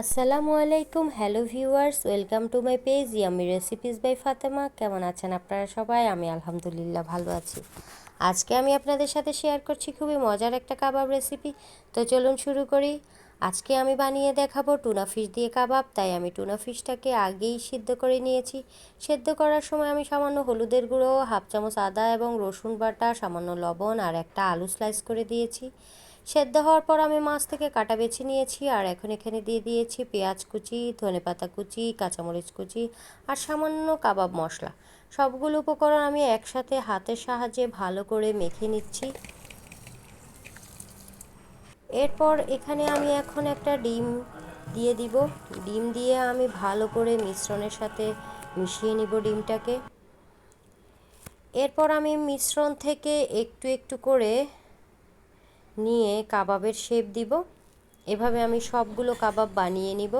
আসসালামু আলাইকুম, hello viewers, welcome to my page, yummy recipes by Fatema. কেমন আছেন আপনারা সবাই? আমি আলহামদুলিল্লাহ ভালো আছি। আজকে আমি আপনাদের সাথে শেয়ার করছি খুবই মজার একটা কাবাব রেসিপি। তো চলুন শুরু করি। আজকে আমি বানিয়ে দেখাবো টুনা ফিশ দিয়ে কাবাব, তাই আমি টুনা ফিশটাকে আগেই সিদ্ধ করে নিয়েছি। সেদ্ধ করার সময় আমি সামান্য হলুদের গুঁড়ো, হাফ চামচ আদা এবং রসুন বাটা, সামান্য লবণ আর একটা আলু স্লাইস করে দিয়েছি। সেদ্ধ হওয়ার পর আমি মাছ থেকে কাটা বেছে নিয়েছি, আর এখন এখানে দিয়ে দিয়েছি পেঁয়াজ কুচি, ধনে পাতা কুচি, কাঁচামরিচ কুচি, আর সামান্য কাবাব মশলা। সবগুলো উপকরণ আমি একসাথে হাতের সাহায্যে ভালো করে মেখে নিচ্ছি। এরপর এখানে আমি এখন একটা ডিম দিয়ে দিব। ডিম দিয়ে আমি ভালো করে মিশ্রণের সাথে মিশিয়ে নিব ডিমটাকে। এরপর আমি মিশ্রণ থেকে একটু একটু করে নিয়ে কাবাবের শেপ দিব। এভাবে আমি সবগুলো কাবাব বানিয়ে নিব।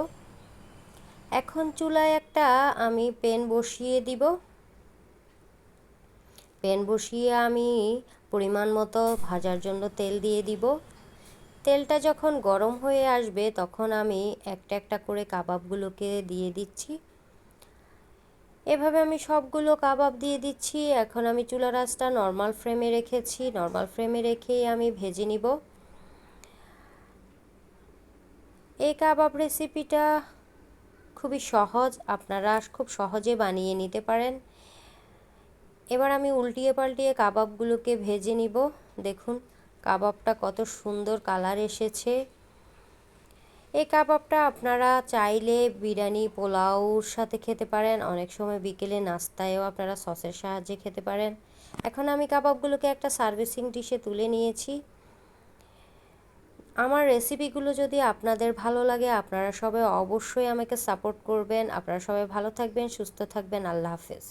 এখন চুলায় একটা আমি পেন বসিয়ে দিব। পেন বসিয়ে আমি পরিমাণ মতো ভাজার জন্য তেল দিয়ে দিব। তেলটা যখন গরম হয়ে আসবে তখন আমি একটা একটা করে কাবাবগুলোকে দিয়ে দিচ্ছি। এভাবে আমি সবগুলো কাবাব দিয়ে দিচ্ছি। এখন আমি চুলা রাসটা নর্মাল ফ্রেমে রেখেছি। নর্মাল ফ্রেমে রেখেই আমি ভেজে নিব। এই কাবাব রেসিপিটা খুবই সহজ। আপনারা খুব সহজে বানিয়ে নিতে পারেন। এবার আমি উল্টিয়ে পাল্টিয়ে কাবাবগুলোকে ভেজে নিব। দেখুন, কাবাবটা কত সুন্দর কালার এসেছে। এই কাবাবটা আপনারা চাইলে বিরিয়ানি পোলাওর সাথে খেতে পারেন। অনেক সময় বিকেলে নাস্তায়ও আপনারা সসের সাহায্যে খেতে পারেন। এখন আমি কাবাবগুলোকে একটা সার্ভিসিং ডিশে তুলে নিয়েছি। আমার রেসিপিগুলো যদি আপনাদের ভালো লাগে, আপনারা সবাই অবশ্যই আমাকে সাপোর্ট করবেন। আপনারা সবাই ভালো থাকবেন, সুস্থ থাকবেন। আল্লাহ হাফেজ।